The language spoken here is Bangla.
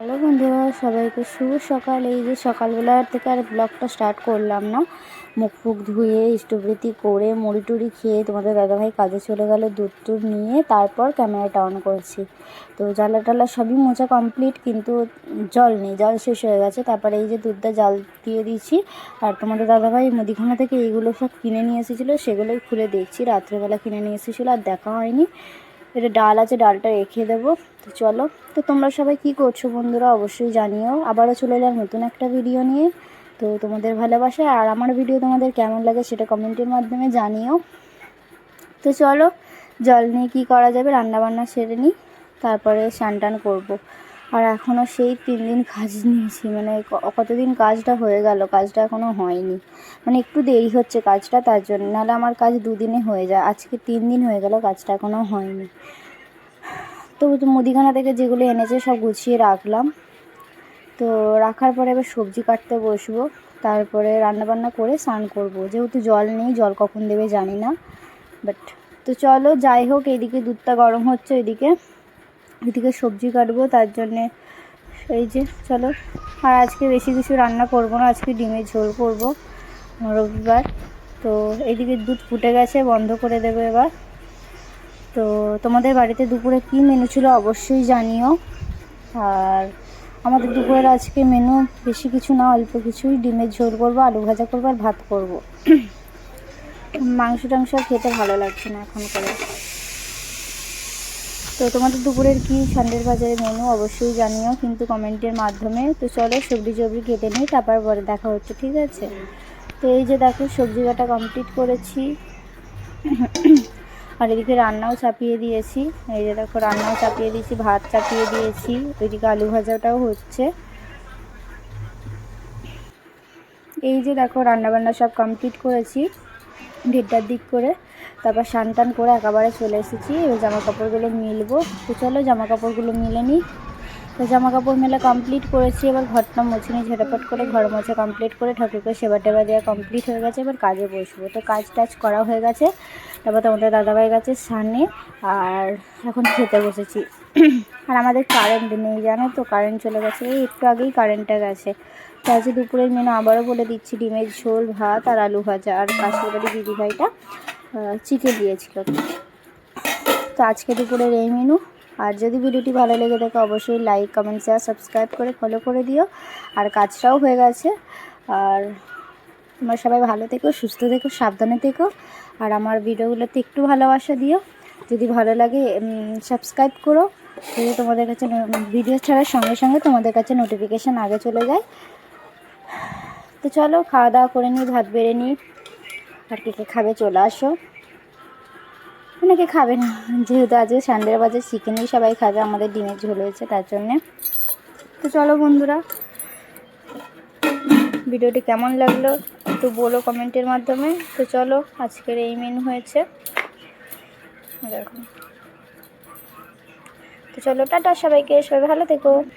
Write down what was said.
হ্যালো বন্ধুরা, সবাইকে শুভ সকাল। এই যে সকালবেলার থেকে আর ব্লগটা স্টার্ট করলাম না। মুখ ফুক ধুয়ে ইষ্টবৃত্তি করে, মুড়ি টুড়ি খেয়ে তোমাদের দাদাভাই কাজে চলে গেল দুধ টুধ নিয়ে, তারপর ক্যামেরাটা অন করেছি। তো জ্বালা টালা সবই মোচা কমপ্লিট কিন্তু জল নেই, জল শেষ হয়ে গেছে। তারপরে এই যে দুধটা জাল দিয়ে দিয়েছি। আর তোমাদের দাদাভাই মুদিখানা থেকে এইগুলো সব কিনে নিয়ে এসেছিল, সেগুলোই খুলে দেখছি। রাত্রেবেলা কিনে নিয়ে এসেছিল, আর দেখা হয়নি। এটা ডাল আছে, ডালটা রেখে দেবো। তো চলো, তো তোমরা সবাই কি করছ বন্ধুরা অবশ্যই জানিও। আবারও চলে এলাম নতুন একটা ভিডিও নিয়ে। তো তোমাদের ভালোবাসা আর আমার ভিডিও তোমাদের কেমন লাগে সেটা কমেন্টের মাধ্যমে জানিও। তো চলো, জল নিয়ে কী করা যাবে? রান্নাবান্না সেরে নিই, তারপরে স্নান টান করব। আর এখনও সেই তিন দিন কাজ নিয়েছি মানে কতদিন কাজটা হয়ে গেল, কাজটা এখনও হয়নি। মানে একটু দেরি হচ্ছে কাজটা, তার জন্য নাহলে আমার কাজ দুদিনে হয়ে যায়, আজকে তিন দিন হয়ে গেল কাজটা এখনও হয়নি। তো মুদিখানা থেকে যেগুলো এনেছে সব গুছিয়ে রাখলাম। তো রাখার পরে এবার সবজি কাটতে বসবো, তারপরে রান্নাবান্না করে স্নান করব। যেহেতু জল নেই, জল কখন দেবে জানি না বাট তো চলো যাই হোক এইদিকে দুধটা গরম হচ্ছে ওইদিকে। এদিকে সবজি কাটবো, তার জন্যে এই যে, চলো। আর আজকে বেশি কিছু রান্না করব না, আজকে ডিমের ঝোল করব রবিবার। তো এইদিকে দুধ ফুটে গেছে, বন্ধ করে দেবো এবার। তো তোমাদের বাড়িতে দুপুরে কী মেনু ছিল অবশ্যই জানিও। আর আমাদের দুপুরের আজকে মেনু বেশি কিছু না, অল্প কিছুই। ডিমের ঝোল করব, আলু ভাজা করব, আর ভাত করব। মাংস টাংস খেতে ভালো লাগছে না এখন করে। তো তোমাদের দুপুরের কি সন্ধ্যের বাজারে মেনু অবশ্যই জানিও কিন্তু কমেন্টের মাধ্যমে। তো চলো সবজি টবজি কেটে নিই, তারপর পরে দেখা হচ্ছে, ঠিক আছে? তো এই যে দেখো সবজি কাটা কমপ্লিট করেছি। আর এদিকে রান্নাও চাপিয়ে দিয়েছি। এই যে দেখো রান্নাও চাপিয়ে দিয়েছি, ভাত চাপিয়ে দিয়েছি, ওইদিকে আলু ভাজাটাও হচ্ছে। এই যে দেখো রান্নাবান্না সব কমপ্লিট করেছি। দেড়টার দিক করে, তারপর স্নান টান করে একেবারে চলে এসেছি। এবার জামা কাপড়গুলো মিলবো। তো চলো জামা কাপড়গুলো মিলে নিই। তো জামা কাপড় মেলা কমপ্লিট করেছি, এবার ঘরটা মুছে নিই ঝেটাপট করে। ঘর মোছা কমপ্লিট করে ঠাকুরকে সেবা টেবা দেওয়া কমপ্লিট হয়ে গেছে। এবার কাজে বসবো। তো কাজ টাজ করা হয়ে গেছে। তারপর তোমাদের দাদাভাই গেছে সামনে আর এখন খেতে বসেছি। আর আমাদের কারেন্ট নেই, জানো তো? কারেন্ট চলে গেছে। এই একটু আগেই কারেন্টটা গেছে। তো আজকে দুপুরের মেনু আবারও বলে দিচ্ছি, ডিমের ঝোল, ভাত আর আলু ভাজা। আর বাড়ি দিদিভাইটা চিকেন দিয়েছিল। তো আজকে দুপুরের এই মেনু আর যদি ভিডিওটি ভালো লেগে থাকে, অবশ্যই লাইক কমেন্ট শেয়ার সাবস্ক্রাইব করে ফলো করে দিও। আর কাজটাও হয়ে গেছে। আর তোমরা সবাই ভালো থেকো, সুস্থ থেকো, সাবধানে থেকো। আর আমার ভিডিওগুলোতে একটু ভালোবাসা দিও। যদি ভালো লাগে সাবস্ক্রাইব করো। যদি তোমাদের কাছে ভিডিও ছাড়ার সঙ্গে সঙ্গে তোমাদের কাছে নোটিফিকেশান আগে চলে যায়। তো চলো, খাওয়া দাওয়া করে নিই, ভাত বেড়ে নিই, আর কে কে খাবে চলে আসো। অনেকে খাবে না, যেহেতু আজকে সানডের বাজার চিকেনই সবাই খাবে, আমাদের ডিমের ঝোল হয়েছে তার জন্যে। তো চলো বন্ধুরা, ভিডিওটি কেমন লাগল একটু বলো কমেন্টের মাধ্যমে। তো চলো, আজকের এই মেনু হয়েছে। দেখো তো চলো টাটা সবাইকে সবাই ভালো থেকো।